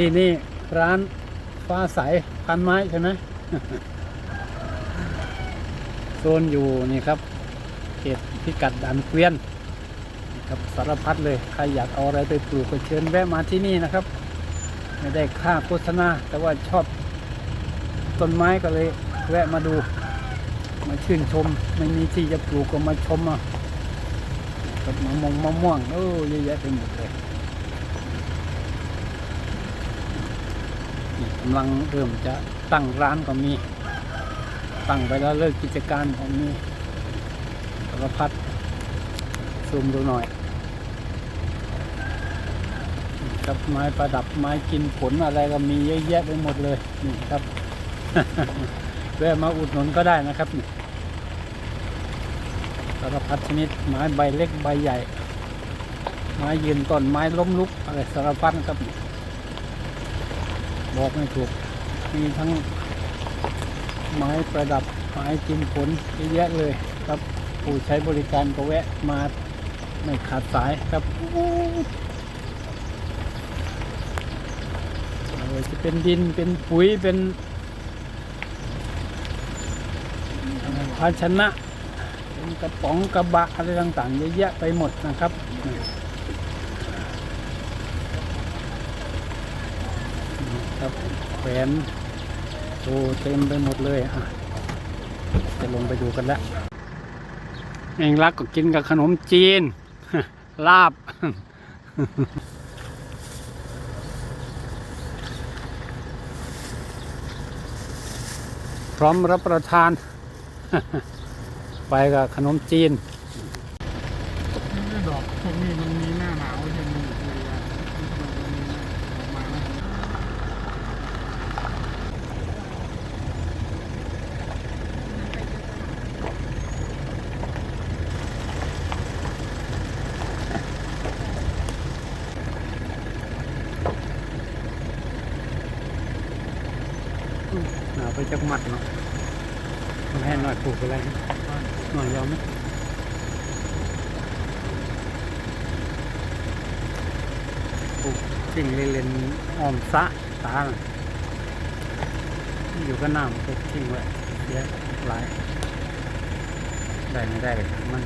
ที่นี่ร้านฟ้าใสพันไม้ใช่ไหมโซนอยู่นี่ครับเขตพิกัดดันเกวียนครับสารพัดเลย ใครอยากเอาอะไรไปปลูกก็เชิญแวะมาที่นี่นะครับ ไม่ได้ค่าโฆษณา แต่ว่าชอบต้นไม้ก็เลยแวะมาดู มาชื่นชม ไม่มีที่จะปลูกก็มาชมอะกับมะม่วงมะม่วงโอ้เยอะแยะไปหมดเลยนี่กำลังเริ่มจะตั้งร้านก็มี ตั้งไปแล้วเลิกกิจการก็มีสารพัดซูมดูหน่อยครับไม้ประดับไม้กินผลอะไรก็มีเยอะแยะไปหมดเลยนี่ครับแวะมาอุดหนุนก็ได้นะครับสารพัดชนิดไม้ใบเล็กใบใหญ่ ไม้ยืนต้นไม้ล้มลุกอะไรสารพัดครับ บอกไม่ถูก มีทั้งไม้ประดับไม้กินผลเยอะแยะเลยครับผู้ใช้บริการก็แวะมาไม่ขาดสายครับจะเป็นดินเป็นปุ๋ยเป็นภาชนะ เป็นกระป๋องกระบะอะไรต่างๆ เยอะแยะไปหมดนะครับนี่นี่ ครับแขวนโอ้เต็มไปหมดเลยอะจะลงไปดูกันแล้วเองรักก็กินกับขนมจีน ลาบ พร้อมรับประทาน ไปกับขนมจีนดอกพวกนี้มันมีหน้าหนาวใช่ไหมมันอยู่ในมันมีออกมานะ หนาไปจักหมัดเนาะต้องให้หน่อยปลูกอะไรหน่อยยอมไหมปลูกสิ่งเลนๆออมสะตาอยู่ก็น้ำปลูกทิ้งไว้เยอะหลาย ได้ไม่ได้เลยมัน